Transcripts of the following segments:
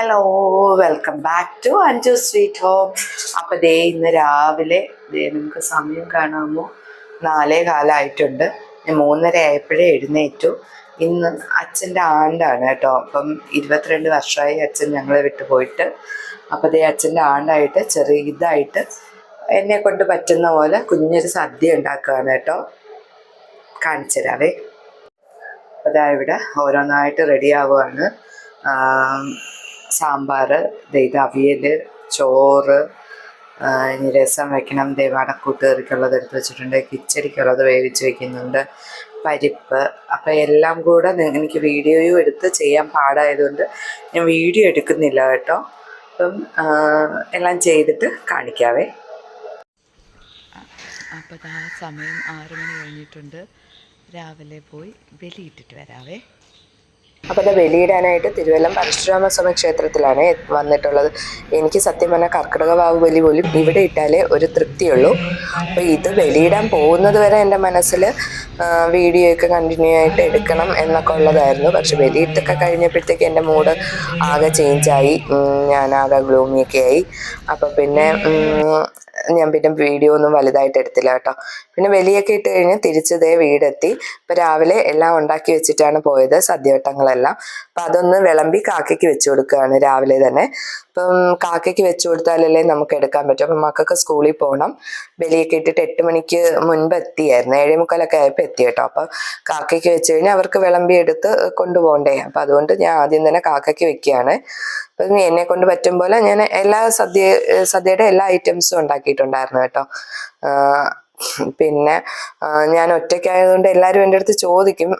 Hello welcome back to Anju sweet home അപ്പം ദേ ഇന്ന് രാവിലെ ദേ നമുക്ക് സമയം കാണാമോ? നാലേ കാലമായിട്ടുണ്ട് ഞാൻ മൂന്നര ആയപ്പോഴേ എഴുന്നേറ്റു. ഇന്ന് അച്ഛന്റെ ആണ്ടാണ് കേട്ടോ. അപ്പം ഇരുപത്തിരണ്ട് വർഷമായി അച്ഛൻ ഞങ്ങളെ വിട്ടു പോയിട്ട്. അപ്പോൾ ദേ അച്ഛന്റെ ആണ്ടായിട്ട് ചെറിയ ഇതായിട്ട് എന്നെ കൊണ്ട് പറ്റുന്ന പോലെ കുഞ്ഞൊരു സദ്യ ഉണ്ടാക്കുകയാണ് കേട്ടോ. കാണിച്ചു തരാവേ. അതാ ഇവിടെ ഓരോന്നായിട്ട് റെഡി ആവുകയാണ്. സാമ്പാർ ഇത് അവിയൽ ചോറ് ഇനി രസം വെക്കണം. ദേ വടക്കൂട്ട് കറിക്കുള്ളത് എടുത്ത് വെച്ചിട്ടുണ്ട്. കിച്ചടിക്കുള്ളത് വേവിച്ച് വെക്കുന്നുണ്ട്. പരിപ്പ്. അപ്പം എല്ലാം കൂടെ എനിക്ക് വീഡിയോയും എടുത്ത് ചെയ്യാൻ പാടായതുകൊണ്ട് ഞാൻ വീഡിയോ എടുക്കുന്നില്ല കേട്ടോ. അപ്പം എല്ലാം ചെയ്തിട്ട് കാണിക്കാവേ. അപ്പോൾ ആ സമയം ആറ് മണി കഴിഞ്ഞിട്ടുണ്ട്. രാവിലെ പോയി ബലിയിട്ടിട്ട് വരാവേ. അപ്പോൾ അത് ബലിയിടാനായിട്ട് തിരുവല്ലം പരശുരാമ സ്വാമി ക്ഷേത്രത്തിലാണ് വന്നിട്ടുള്ളത്. എനിക്ക് സത്യം പറഞ്ഞാൽ കർക്കിടക വാവ് ബലി പോലും ഇവിടെ ഇട്ടാലേ ഒരു തൃപ്തിയുള്ളൂ. അപ്പോൾ ഇത് ബലിയിടാൻ പോകുന്നത് വരെ എന്റെ മനസ്സിൽ വീഡിയോ ഒക്കെ കണ്ടിന്യൂ ആയിട്ട് എടുക്കണം എന്നൊക്കെ ഉള്ളതായിരുന്നു. പക്ഷെ ബലിയിട്ടൊക്കെ കഴിഞ്ഞപ്പോഴത്തേക്ക് എന്റെ മൂഡ് ആകെ ചേഞ്ചായി ഞാൻ ആകെ ഗ്ലൂമിയൊക്കെ ആയി. അപ്പോൾ പിന്നെ ഞാൻ പിന്നെ വീഡിയോ ഒന്നും വലുതായിട്ട് എടുത്തില്ല കേട്ടോ. പിന്നെ വലിയൊക്കെ ഇട്ട് കഴിഞ്ഞ് തിരിച്ചതേ വീടെത്തി. ഇപ്പം രാവിലെ എല്ലാം ഉണ്ടാക്കി വെച്ചിട്ടാണ് പോയത് സദ്യവട്ടങ്ങളെല്ലാം. അപ്പം അതൊന്ന് വിളമ്പി കാക്കയ്ക്ക് വെച്ച് കൊടുക്കുകയാണ് രാവിലെ തന്നെ. അപ്പം കാക്കയ്ക്ക് വെച്ച് കൊടുത്താലല്ലേ നമുക്ക് എടുക്കാൻ പറ്റും. അപ്പം മക്കൾക്ക് സ്കൂളിൽ പോകണം. ബലിയൊക്കെ ഇട്ടിട്ട് എട്ട് മണിക്ക് മുൻപ് എത്തിയായിരുന്നു. ഏഴേ മുക്കാലൊക്കെ ആയപ്പോൾ എത്തി കേട്ടോ. അപ്പം കാക്കയ്ക്ക് വെച്ച് കഴിഞ്ഞാൽ അവർക്ക് വിളമ്പി എടുത്ത് കൊണ്ടുപോകണ്ടേ. അപ്പം അതുകൊണ്ട് ഞാൻ ആദ്യം തന്നെ കാക്കയ്ക്ക് വെക്കുകയാണ്. അപ്പം എന്നെ കൊണ്ട് പറ്റും പോലെ ഞാൻ എല്ലാ സദ്യ സദ്യയുടെ എല്ലാ ഐറ്റംസും ഉണ്ടാക്കിയിട്ടുണ്ടായിരുന്നു കേട്ടോ. പിന്നെ ഞാൻ ഒറ്റയ്ക്കായതുകൊണ്ട് എല്ലാവരും എന്റെ അടുത്ത് ചോദിക്കും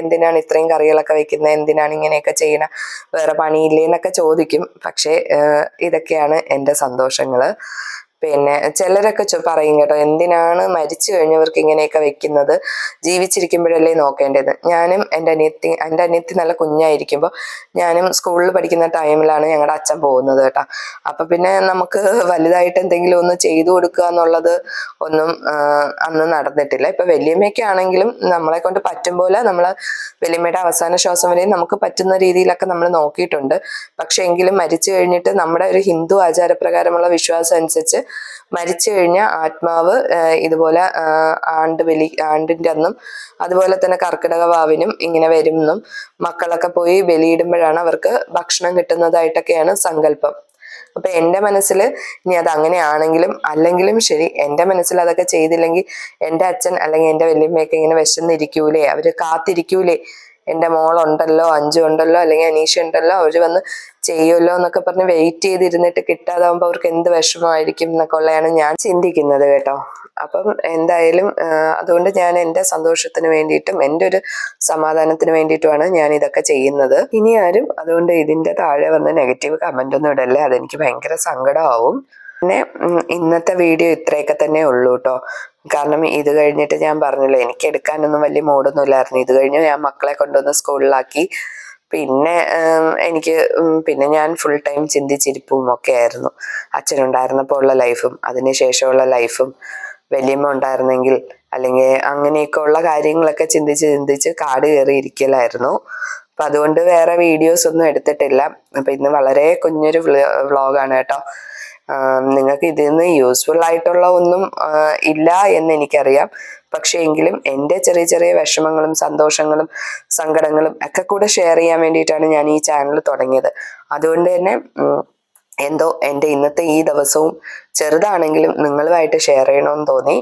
എന്തിനാണ് ഇത്രയും കറികളൊക്കെ വെക്കുന്നത് എന്തിനാണ് ഇങ്ങനെയൊക്കെ ചെയ്യണ? വേറെ പണിയില്ലേ എന്നൊക്കെ ചോദിക്കും. പക്ഷേ ഇതൊക്കെയാണ് എന്റെ സന്തോഷങ്ങൾ പിന്നെ ചിലരൊക്കെ പറയും കേട്ടോ എന്തിനാണ് മരിച്ചു കഴിഞ്ഞവർക്ക് ഇങ്ങനെയൊക്കെ വെക്കുന്നത്? ജീവിച്ചിരിക്കുമ്പോഴല്ലേ നോക്കേണ്ടത്. ഞാനും എന്റെ അനിയത്തി എന്റെ അനിയത്തി നല്ല കുഞ്ഞായിരിക്കുമ്പോൾ ഞാനും സ്കൂളിൽ പഠിക്കുന്ന ടൈമിലാണ് ഞങ്ങളുടെ അച്ഛൻ പോകുന്നത് കേട്ടോ. അപ്പം പിന്നെ നമുക്ക് വലുതായിട്ട് എന്തെങ്കിലും ഒന്ന് ചെയ്തു കൊടുക്കുക എന്നുള്ളത് ഒന്നും അന്ന് നടന്നിട്ടില്ല. ഇപ്പം വലിയമ്മയൊക്കെ ആണെങ്കിലും നമ്മളെ കൊണ്ട് പറ്റും പോലെ നമ്മൾ വലിയമ്മയുടെ അവസാന ശ്വാസം വരെയും നമുക്ക് പറ്റുന്ന രീതിയിലൊക്കെ നമ്മൾ നോക്കിയിട്ടുണ്ട്. പക്ഷേ എങ്കിലും മരിച്ചു കഴിഞ്ഞിട്ട് നമ്മുടെ ഒരു ഹിന്ദു ആചാരപ്രകാരമുള്ള വിശ്വാസം അനുസരിച്ച് മരിച്ചു കഴിഞ്ഞ ആത്മാവ് ഇതുപോലെ ആണ്ട് ബലി ആണ്ടിന്റെ അന്നും അതുപോലെ തന്നെ കർക്കിടക വാവിനും ഇങ്ങനെ വരും എന്നും മക്കളൊക്കെ പോയി ബലിയിടുമ്പോഴാണ് അവർക്ക് ഭക്ഷണം കിട്ടുന്നതായിട്ടൊക്കെയാണ് സങ്കല്പം. അപ്പൊ എന്റെ മനസ്സിൽ ഇനി അത് അങ്ങനെയാണെങ്കിലും അല്ലെങ്കിലും ശരി എന്റെ മനസ്സിൽ അതൊക്കെ ചെയ്തില്ലെങ്കിൽ എന്റെ അച്ഛൻ അല്ലെങ്കിൽ എന്റെ വല്യമ്മയൊക്കെ ഇങ്ങനെ വിശന്നിരിക്കൂലേ അവർ കാത്തിരിക്കൂലേ എന്റെ മോളുണ്ടല്ലോ അഞ്ചു ഉണ്ടല്ലോ അല്ലെങ്കിൽ അനീഷ ഉണ്ടല്ലോ അവർ വന്ന് ചെയ്യുമല്ലോ എന്നൊക്കെ പറഞ്ഞ് വെയിറ്റ് ചെയ്തിരുന്നിട്ട് കിട്ടാതാവുമ്പോൾ അവർക്ക് എന്ത് വിഷമമായിരിക്കും എന്നൊക്കെ ഉള്ളതാണ് ഞാൻ ചിന്തിക്കുന്നത് കേട്ടോ. അപ്പം എന്തായാലും അതുകൊണ്ട് ഞാൻ എന്റെ സന്തോഷത്തിന് വേണ്ടിയിട്ടും എന്റെ ഒരു സമാധാനത്തിന് വേണ്ടിയിട്ടുമാണ് ഞാൻ ഇതൊക്കെ ചെയ്യുന്നത്. ഇനി ആരും അതുകൊണ്ട് ഇതിന്റെ താഴെ വന്ന് നെഗറ്റീവ് കമന്റ് ഒന്നും ഇടല്ലേ? അതെനിക്ക് ഭയങ്കര സങ്കടമാവും. പിന്നെ ഇന്നത്തെ വീഡിയോ ഇത്രയൊക്കെ തന്നെ ഉള്ളൂ കേട്ടോ കാരണം ഇത് കഴിഞ്ഞിട്ട് ഞാൻ പറഞ്ഞല്ലോ എനിക്ക് എടുക്കാനൊന്നും വലിയ മൂഡൊന്നും ഇല്ലായിരുന്നു ഇത് കഴിഞ്ഞ് ഞാൻ മക്കളെ കൊണ്ടുവന്ന് സ്കൂളിലാക്കി. പിന്നെ എനിക്ക് പിന്നെ ഞാൻ ഫുൾ ടൈം ചിന്തിച്ചിരിപ്പും ഒക്കെ ആയിരുന്നു. അച്ഛനുണ്ടായിരുന്നപ്പോൾ ഉള്ള ലൈഫും അതിനുശേഷമുള്ള ലൈഫും വലിയമ്മ ഉണ്ടായിരുന്നെങ്കിൽ അല്ലെങ്കിൽ അങ്ങനെയൊക്കെ ഉള്ള കാര്യങ്ങളൊക്കെ ചിന്തിച്ച് ചിന്തിച്ച് കാട് കയറി ഇരിക്കലായിരുന്നു. അപ്പൊ അതുകൊണ്ട് വേറെ വീഡിയോസ് ഒന്നും എടുത്തിട്ടില്ല. അപ്പൊ ഇന്ന് വളരെ കുഞ്ഞൊരു വ്ലോഗാണ് കേട്ടോ. നിങ്ങൾക്ക് ഇതിൽ നിന്ന് യൂസ്ഫുൾ ആയിട്ടുള്ള ഒന്നും ഇല്ല എന്ന് എനിക്കറിയാം. പക്ഷേ എങ്കിലും എന്റെ ചെറിയ ചെറിയ വിഷമങ്ങളും സന്തോഷങ്ങളും സങ്കടങ്ങളും ഒക്കെ കൂടെ ഷെയർ ചെയ്യാൻ വേണ്ടിയിട്ടാണ് ഞാൻ ഈ ചാനൽ തുടങ്ങിയത്. അതുകൊണ്ട് തന്നെ എന്തോ എന്റെ ഇന്നത്തെ ഈ ദിവസവും ചെറുതാണെങ്കിലും നിങ്ങളുമായിട്ട് ഷെയർ ചെയ്യണമെന്ന് തോന്നി.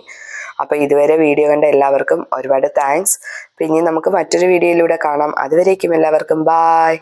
അപ്പോൾ ഇതുവരെ വീഡിയോ കണ്ട എല്ലാവർക്കും ഒരുപാട് താങ്ക്സ് പിന്നെ നമുക്ക് മറ്റൊരു വീഡിയോയിലൂടെ കാണാം. അതുവരേക്കും എല്ലാവർക്കും ബായ്